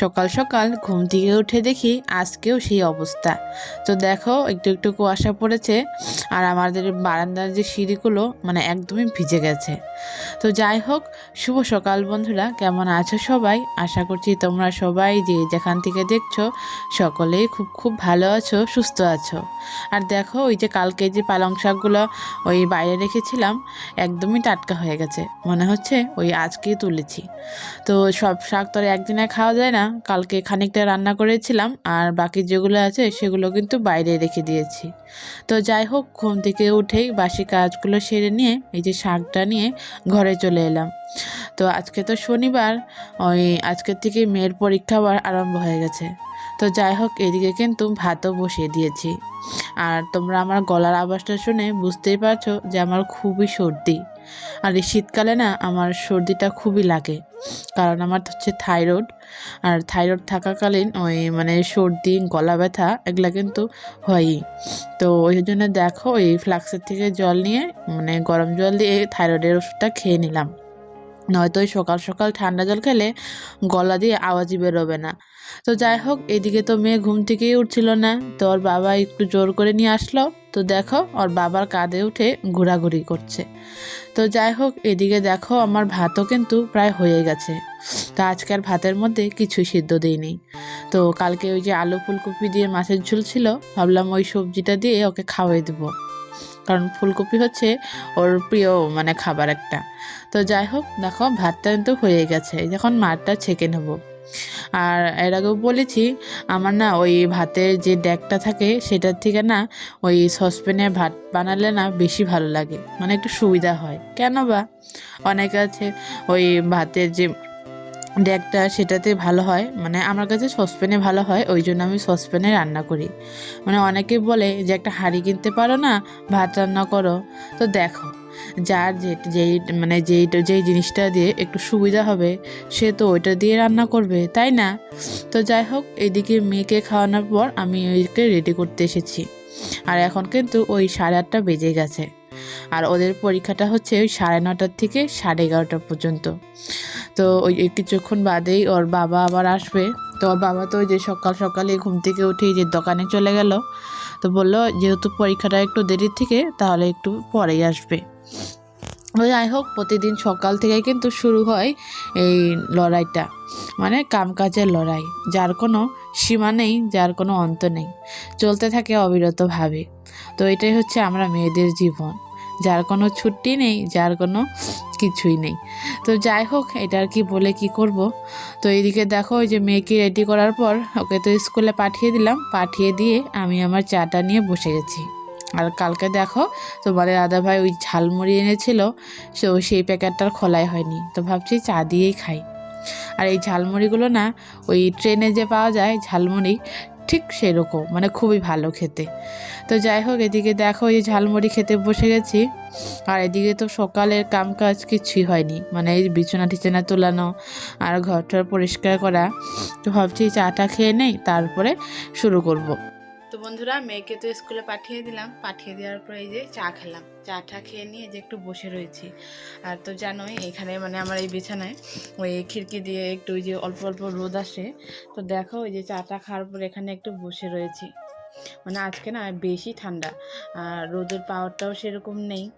সকাল সকাল ঘুম থেকে উঠে দেখি আজকেও সেই অবস্থা। তো দেখো, একটু একটু কুয়াশা পড়েছে আর আমাদের বারান্দার যে সিঁড়িগুলো মানে একদমই ভিজে গেছে। তো যাই হোক, শুভ সকাল বন্ধুরা, কেমন আছো সবাই? আশা করছি তোমরা সবাই যে যেখান থেকে দেখছ, সকলেই খুব খুব ভালো আছো, সুস্থ আছো। আর দেখো, ওই যে কালকে যে পালং শাকগুলো ওই বাইরে রেখেছিলাম, একদমই টাটকা হয়ে গেছে। মনে হচ্ছে ওই আজকেই তুলেছি। তো সব শাক তো আর একদিনে খাওয়া যায় না। কালকে খানিকটা রান্না করেছিলাম আর বাকি যেগুলো আছে সেগুলো কিন্তু বাইরে রেখে দিয়েছি। তো যাই হোক, ঘুম থেকে উঠেই বাসি কাজগুলো সেরে নিয়ে এই যে শাকটা নিয়ে ঘরে চলে এলাম। তো আজকে তো শনিবার, ওই আজকের থেকে মেয়ের পরীক্ষা আবার আরম্ভ হয়ে গেছে। তো যাই হোক, এদিকে কিন্তু ভাতও বসিয়ে দিয়েছি। আর তোমরা আমার গলার আওয়াজটা শুনে বুঝতেই পারছ যে আমার খুবই সর্দি। আর এই শীতকালে না আমার সর্দিটা খুবই লাগে। কারণ আমার হচ্ছে থাইরয়েড। আর থাইরয়েড থাকাকালীন ওই মানে সর্দি, গলা ব্যথা এগুলো কিন্তু হয়ই। তো ওই জন্য দেখো এই ফ্লাক্সের থেকে জল নিয়ে মানে গরম জল দিয়ে থাইরয়েডের ওষুধটা খেয়ে নিলাম। নয়তো সকাল সকাল ঠান্ডা জল খেলে গলা দিয়ে আওয়াজই বেরোবে না। তো যাই হোক, এদিকে তো মেয়ে ঘুম থেকেই উঠছিল না। তো ওর বাবা একটু জোর করে নিয়ে আসলো। তো দেখো, ওর বাবার কাঁধে উঠে ঘোরাঘুরি করছে। তো যাই হোক, এদিকে দেখো আমার ভাতও কিন্তু প্রায় হয়ে গেছে। তো আজকের ভাতের মধ্যে কিছুই সিদ্ধ দিইনি। তো কালকে ওই যে আলু ফুলকপি দিয়ে মাছের ঝোল ছিল, ভাবলাম ওই সবজিটা দিয়ে ওকে খাওয়াই দেবো। কারণ ফুলকপি হচ্ছে ওর প্রিয় মানে খাবার একটা। তো যাই হোক, দেখো, ভাতটা কিন্তু হয়ে গেছে। যখন মাঠটা ছেঁকে নেব। আর এর আগেও বলেছি, আমার না ওই ভাতের যে ড্যাকটা থাকে, সেটার থেকে না ওই সসপ্যানে ভাত বানালে না বেশি ভালো লাগে। মানে একটু সুবিধা হয়। কেন বা? অনেকে আছে ওই ভাতের যে ড্যাকটা সেটাতে ভালো হয় মানে আমার কাছে সসপ্যানে ভালো হয় ওই জন্য আমি সসপ্যানে রান্না করি। মানে অনেকে বলে যে একটা হাঁড়ি কিনতে পারো না, ভাত রান্না করো। তো দেখো, যার যে, যেই মানে যেই যেই জিনিসটা দিয়ে একটু সুবিধা হবে, সে তো ওইটা দিয়ে রান্না করবে, তাই না? তো যাই হোক, এদিকে মেয়েকে খাওয়ানোর পর আমি ওইকে রেডি করতে এসেছি। আর এখন কিন্তু ওই সাড়ে আটটা বেজে গেছে। আর ওদের পরীক্ষাটা হচ্ছে ওই সাড়ে নটার থেকে সাড়ে এগারোটা পর্যন্ত। তো ওই কিছুক্ষণ বাদেই ওর বাবা আবার আসবে। তো ওর বাবা তো ওই যে সকাল সকালে ঘুম থেকে উঠে যে দোকানে চলে গেল। তো বলল, যেহেতু পরীক্ষাটা একটু দেরির থেকে, তাহলে একটু পরেই আসবে। যাই হোক, প্রতিদিন সকাল থেকে কিন্তু শুরু হয় এই লড়াইটা। মানে কামকাজের লড়াই, যার কোনো সীমা নেই, যার কোনো অন্ত নেই। চলতে থাকে অবিরতভাবে। তো এটাই হচ্ছে আমরা মেয়েদের জীবন। যার কোনো ছুটি নেই, যার কোনো কিছুই নেই। তো যাই হোক, এটা আর কি বলে কি করব? তো এইদিকে দেখো, ওই যে মেয়েকে রেডি করার পর ওকে তো স্কুলে পাঠিয়ে দিলাম। পাঠিয়ে দিয়ে আমি আমার চাটা নিয়ে বসে গেছি। আর কালকে দেখো তোমাদের দাদা ভাই ওই ঝালমুড়ি এনেছিল, সে সেই প্যাকেটটার খোলাই হয়নি। তো ভাবছি চা দিয়েই খাই। আর এই ঝালমুড়িগুলো না, ওই ট্রেনে যে পাওয়া যায় ঝালমুড়ি ঠিক সেরকম মানে খুবই ভালো খেতে। তো যাই হোক, এদিকে দেখো এই ঝালমুড়ি খেতে বসে গেছি। আর এদিকে তো সকালের কাম কাজ কিছুই হয়নি। মানে এই বিছানা টিছানা তোলানো আর ঘরটার পরিষ্কার করা। তো ভাবছি চাটা খেয়ে নেই, তারপরে শুরু করব। তো বন্ধুরা, মেয়েকে তো স্কুলে পাঠিয়ে দিলাম। পাঠিয়ে দেওয়ার পর এই যে চা খেলাম। চা টা খেয়ে নিয়ে যে একটু বসে রয়েছি। আর তো জানোই, এখানে মানে আমার এই বিছানায় ওই খিড়কি দিয়ে একটু ওই যে অল্প অল্প রোদ আসে। তো দেখো, ওই যে চাটা খাওয়ার পর এখানে একটু বসে রয়েছি। মানে আজকে না বেশি ঠান্ডা। আর রোদের পাওয়ারটাও সেরকম নেই।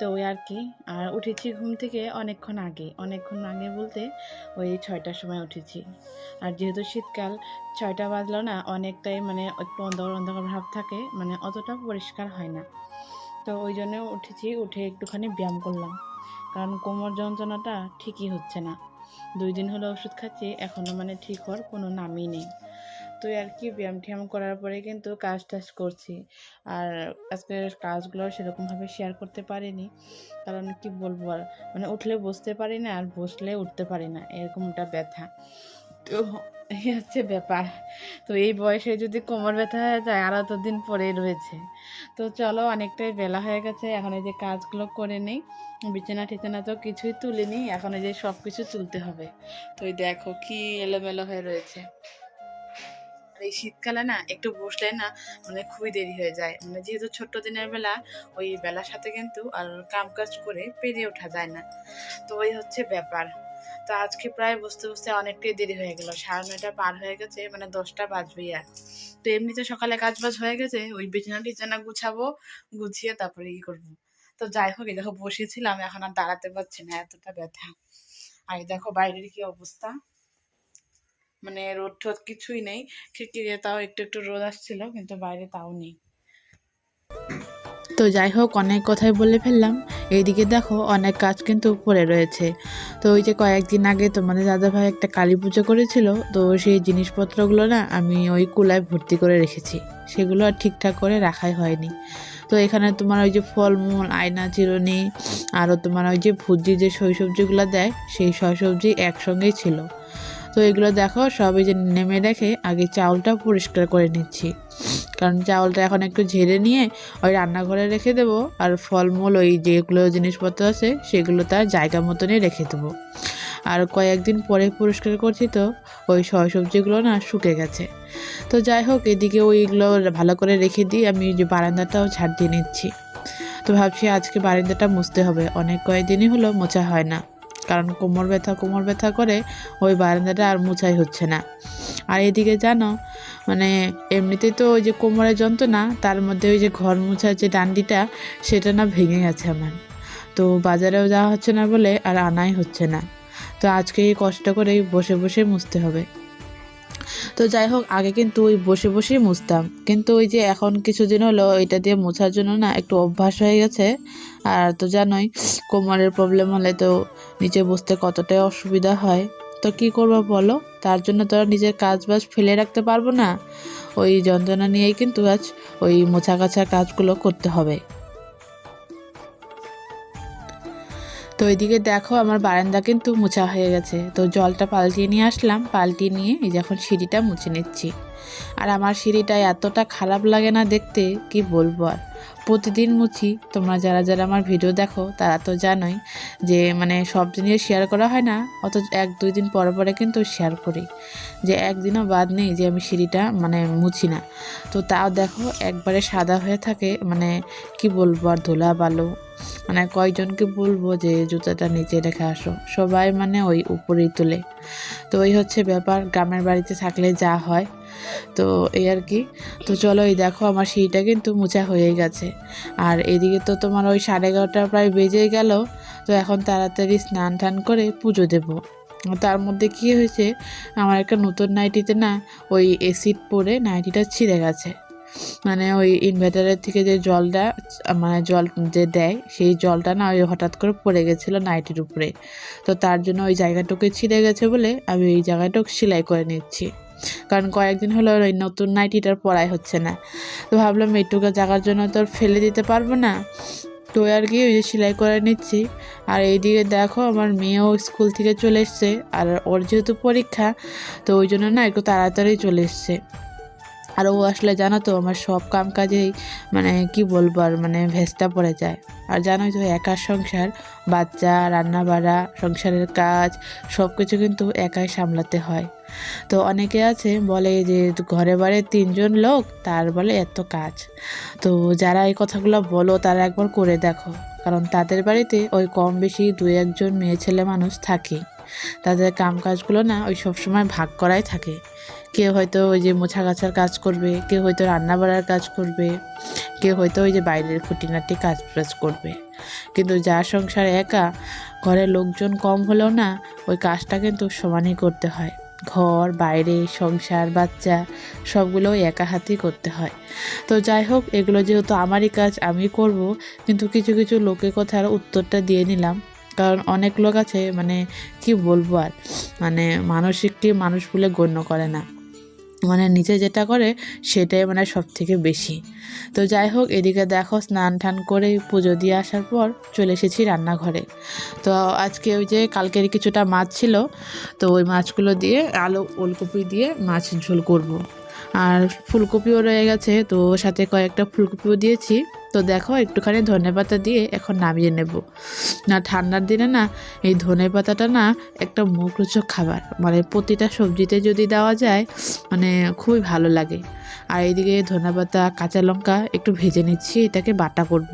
তো ওই আর কি, আর উঠেছি ঘুম থেকে অনেকক্ষণ আগে। অনেকক্ষণ আগে বলতে ওই ছয়টার সময় উঠেছি। আর যেহেতু শীতকাল, ছয়টা বাজলো না, অনেকটাই মানে একটু অন্ধকার অন্ধকার ভাব থাকে মানে অতটা পরিষ্কার হয় না। তো ওই জন্য উঠেছি, উঠে একটুখানি ব্যায়াম করলাম। কারণ কোমর যন্ত্রণাটা ঠিকই হচ্ছে না। দুই দিন হলো ওষুধ খাচ্ছি এখনও মানে ঠিক হওয়ার কোনো নামই নেই। তো আর কি ব্যায়াম ট্যায়াম করার পরে কিন্তু কাজ টাজ করছি। আর আজকে কাজগুলো সেরকমভাবে শেয়ার করতে পারিনি। কারণ কি বলব আর মানে উঠলে বসতে পারি না আর বসলে উঠতে পারি না, এরকমটা ব্যথা। তো এই হচ্ছে ব্যাপার। তো এই বয়সে যদি কোমর ব্যথা হয়ে যায়, আর দিন পরেই রয়েছে। তো চলো অনেকটাই বেলা হয়ে গেছে, এখন এই যে কাজগুলো করে নেই, বিছানা টিছানা তো কিছুই তুলিনি, এখন এই যে সব কিছু তুলতে হবে। তো দেখো কি এলোমেলো হয়ে রয়েছে। আর এই শীতকালে না, একটু বসলে না মানে খুবই দেরি হয়ে যায়। মানে যেহেতু ছোট্ট দিনের বেলা, ওই বেলার সাথে কিন্তু আর কাম কাজ করে পেরিয়ে ওঠা যায় না। তো ওই হচ্ছে ব্যাপার। তো আজকে প্রায় বসতে বসতে অনেকটাই দেরি হয়ে গেল। সাড়ে নয়টা পার হয়ে গেছে মানে দশটা বাজবেই আর। তো এমনিতে সকালে কাজ বাজ হয়ে গেছে, ওই বিছানা টিছানা গুছাবো, গুছিয়ে তারপরে ই করব। তো যাই হোক দেখো বসেছিলাম, এখন আর দাঁড়াতে পারছি না, এতটা ব্যথা। আর দেখো বাইরের কি অবস্থা। মানে রোদ টোদ কিছুই নেই। খিড়কি দিয়ে তাও একটু একটু রোদ আসছিল, কিন্তু বাইরে তাও নেই। তো যাই হোক, অনেক কথাই বলে ফেললাম। এইদিকে দেখো, অনেক কাজ কিন্তু পড়ে রয়েছে। তো ওই যে কয়েকদিন আগে তোমাদের দাদাভাই একটা কালী পুজো করেছিল, তো সেই জিনিসপত্রগুলো না আমি ওই কুলায় ভর্তি করে রেখেছি। সেগুলো আর ঠিকঠাক করে রাখাই হয়নি। তো এখানে তোমার ওই যে ফলমূল, আয়না, চিরুনি, আরও তোমার ওই যে ভুজি যে সবজিগুলো দেয়, সই সবজি একসঙ্গেই ছিল। তো এগুলো দেখো সবই যে নেমে রেখে আগে চাউলটা পরিষ্কার করে নিচ্ছি। কারণ চাউলটা এখন একটু ঝেড়ে নিয়ে ওই রান্নাঘরে রেখে দেবো, আর ফলমূল ওই যেগুলো জিনিসপত্র আছে সেগুলো তার জায়গা মতনই রেখে দেবো। আর কয়েকদিন পরে পরিষ্কার করছি তো, ওই সবজিগুলো না শুকে গেছে। তো যাই হোক, এদিকে ওইগুলো ভালো করে রেখে দিই আমি যে বারান্দাটাও ছাড় দিয়ে নিচ্ছি। তো ভাবছি আজকে বারান্দাটা মুছতে হবে, অনেক কয়েকদিনই হলো মোছা হয় না। কারণ কোমর ব্যথা কোমর ব্যথা করে ওই বারান্দাটা আর মোছাই হচ্ছে না। আর এদিকে জানো মানে এমনিতেই তো ওই যে কোমরের যন্ত্রণা, তার মধ্যে ওই যে ঘর মোছার যে ডান্ডিটা, সেটা না ভেঙে গেছে আমার। তো বাজারেও যাওয়া হচ্ছে না বলে আর আনাই হচ্ছে না। তো আজকে এই কষ্ট করেই বসে বসে মুছতে হবে। তো যাই হোক, আগে কিন্তু ওই বসে বসেই মুছতাম। কিন্তু ওই যে এখন কিছুদিন হলো এটা দিয়ে মোছার জন্য না একটু অভ্যাস হয়ে গেছে। আর তো জানোই, কোমরের প্রবলেম হলে তো নিচে বসতে কতটাই অসুবিধা হয়। তো কি করব বলো? তার জন্য তো আর নিজের কাজ বাজ ফেলে রাখতে পারব না। ওই যন্ত্রণা নিয়েই কিন্তু আজ ওই মোছা কাছা কাজগুলো করতে হবে। তো এদিকে দেখো আমার বারান্দা কিন্তু মোছা হয়ে গেছে। তো জলটা পাল্টিয়ে নিয়ে আসলাম, পাল্টিয়ে নিয়ে এই যখন সিঁড়িটা মুছে নিচ্ছি। আর আমার সিঁড়িটা এতটা খারাপ লাগে না দেখতে, কি বলব আর? প্রতিদিন মুছি। তোমরা যারা যারা আমার ভিডিও দেখো, তারা তো জানোই যে মানে সব জিনিস শেয়ার করা হয় না অত এক দুই দিন পরে পরে কিন্তু শেয়ার করি। যে একদিনও বাদ নেই যে, আমি সিঁড়িটা মানে মুছি না। তো তাও দেখো, একবারে সাদা হয়ে থাকে মানে কি বলব আর, ধুলা বালু। মানে কয়জনকে বলব যে, জুতাটা নিচে রেখে আসো। সবাই মানে ওই উপরেই তোলে। তো ওই হচ্ছে ব্যাপার, গ্রামের বাড়িতে থাকলে যা হয়। তো এই আর কি। তো চলো এই দেখো আমার সিঁড়িটা কিন্তু মোচা হয়ে গেছে। আর এদিকে তো তোমার ওই সাড়ে এগারোটা প্রায় বেজে গেল। তো এখন তাড়াতাড়ি স্নান টান করে পুজো দেবো। তার মধ্যে কী হয়েছে, আমার একটা নতুন নাইটিতে না ওই এসিড পরে নাইটিটা ছিঁড়ে গেছে। মানে ওই ইনভার্টারের থেকে যে জলটা মানে জল যে দেয়, সেই জলটা না ওই হঠাৎ করে পড়ে গেছিল নাইটির উপরে। তো তার জন্য ওই জায়গাটুকু ছিঁড়ে গেছে বলে আমি ওই জায়গাটুকু সেলাই করে নিচ্ছি। কারণ কয়েকদিন হলো ওই নতুন নাইটিটার পড়াই হচ্ছে না। তো ভাবলাম এইটুকু জায়গার জন্য তো ফেলে দিতে পারব না। তো আর কি, ওই যে সেলাই করে নিচ্ছি। আর এইদিকে দেখো আমার মেয়েও স্কুল থেকে চলে এসছে আর ওর যেহেতু পরীক্ষা, তো ওই জন্য না একটু তাড়াতাড়ি চলে এসছে। আর ও আসলে জানো তো আমার সব কাম কাজেই মানে কি বলব আর মানে ভেস্তা পড়ে যায়। আর জানোই তো একার সংসার, বাচ্চা রান্না বাড়া সংসারের কাজ সব কিছু কিন্তু একাই সামলাতে হয়। তো অনেকে আছে, বলে যে ঘরে বাড়ি তিনজন লোক, তার বলে এত কাজ। তো যারা এই কথাগুলো বলো, তারা একবার করে দেখো। কারণ তাদের বাড়িতে ওই কম বেশি দু একজন মেয়ে ছেলে মানুষ থাকে। তাদের কাম কাজগুলো না ওই সবসময় ভাগ করাই থাকে। কেউ হয়তো ওই যে মোছা গাছার কাজ করবে, কেউ হয়তো রান্না বাড়ার কাজ করবে, কেউ হয়তো ওই যে বাইরের খুঁটিনাটি কাজ বাজ করবে। কিন্তু যার সংসার একা, ঘরের লোকজন কম হলেও না, ওই কাজটা কিন্তু সমানই করতে হয়। ঘর, বাইরে, সংসার, বাচ্চা সবগুলো একা হাতেই করতে হয়। তো যাই হোক, এগুলো যেহেতু আমারই কাজ, আমি করব, কিন্তু কিছু কিছু লোকের কথার উত্তরটা দিয়ে নিলাম। কারণ অনেক লোক আছে মানে কি বলব আর মানে মানসিককে মানুষ বলে গণ্য করে না। মানে নিচে যেটা করে সেটাই মানে সব থেকে বেশি। তো যাই হোক, এদিকে দেখো স্নান টান করে পুজো দিয়ে আসার পর চলে এসেছি রান্নাঘরে। তো আজকে ওই যে কালকের কিছুটা মাছ ছিল, তো ওই মাছগুলো দিয়ে আলু, ওলকপি দিয়ে মাছ ঝোল করব। আর ফুলকপিও রয়ে গেছে, তো সাথে কয়েকটা ফুলকপিও দিয়েছি। তো দেখো, একটুখানি ধনে পাতা দিয়ে এখন নামিয়ে নেব। না, ঠান্ডার দিনে না, এই ধনে পাতাটা না একটা মুখরোচক খাবার। মানে প্রতিটা সবজিতে যদি দেওয়া যায় মানে খুবই ভালো লাগে। আর এইদিকে ধনে পাতা, কাঁচা লঙ্কা একটু ভেজে নিচ্ছি, এটাকে বাটা করব।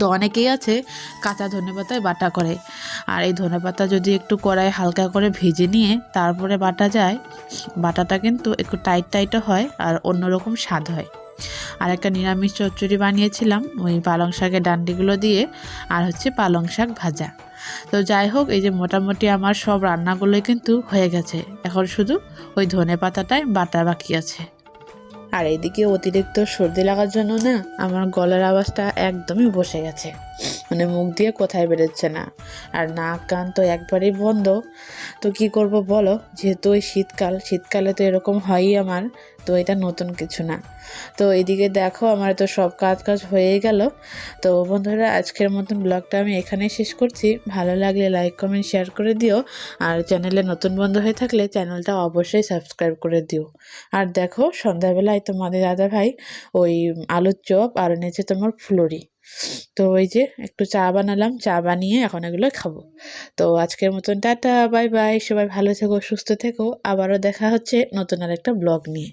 তো অনেকেই আছে কাঁচা ধনে পাতায় বাটা করে। আর এই ধনে পাতা যদি একটু কড়াই হালকা করে ভেজে নিয়ে তারপরে বাটা যায়, বাটাটা কিন্তু একটু টাইট টাইটও হয় আর অন্যরকম স্বাদ হয়। আর একটা নিরামিষ চচ্চড়ি বানিয়েছিলাম, ওই পালং শাকের ডান্ডিগুলো দিয়ে, আর হচ্ছে পালং শাক ভাজা। তো যাই হোক, এই যে মোটামুটি আমার সব রান্নাগুলোই কিন্তু হয়ে গেছে। এখন শুধু ওই ধনে পাতাটাই বাটা বাকি আছে। আর এইদিকে অতিরিক্ত সর্দি লাগার জন্য না, আমার গলার আওয়াজটা একদমই বসে গেছে। মানে মুখ দিয়ে কোথায় বেরোচ্ছে না। আর নাক কান তো একবারেই বন্ধ। তো কি করব বলো? যেহেতু ওই শীতকাল, শীতকালে তো এরকম হয়ই আমার, তো এটা নতুন কিছু না। তো এদিকে দেখো, আমার তো সব কাজ কাজ হয়েই গেল। তো বন্ধুরা, আজকের মতন ব্লগটা আমি এখানেই শেষ করছি। ভালো লাগলে লাইক কমেন্ট শেয়ার করে দিও। আর চ্যানেলে নতুন বন্ধু হয়ে থাকলে চ্যানেলটা অবশ্যই সাবস্ক্রাইব করে দিও। আর দেখো, সন্ধ্যাবেলায় তোমাদের দাদা ভাই ওই আলুর চপ আর এনেছে তোমার ফুলরি। তো ওই যে একটু চা বানালাম, চা বানিয়ে এখন এগুলো খাব। তো আজকের মতন টাটা, বাই বাই, সবাই ভালো থেকো, সুস্থ থেকো, আবারও দেখা হচ্ছে নতুন আর একটা ব্লগ নিয়ে।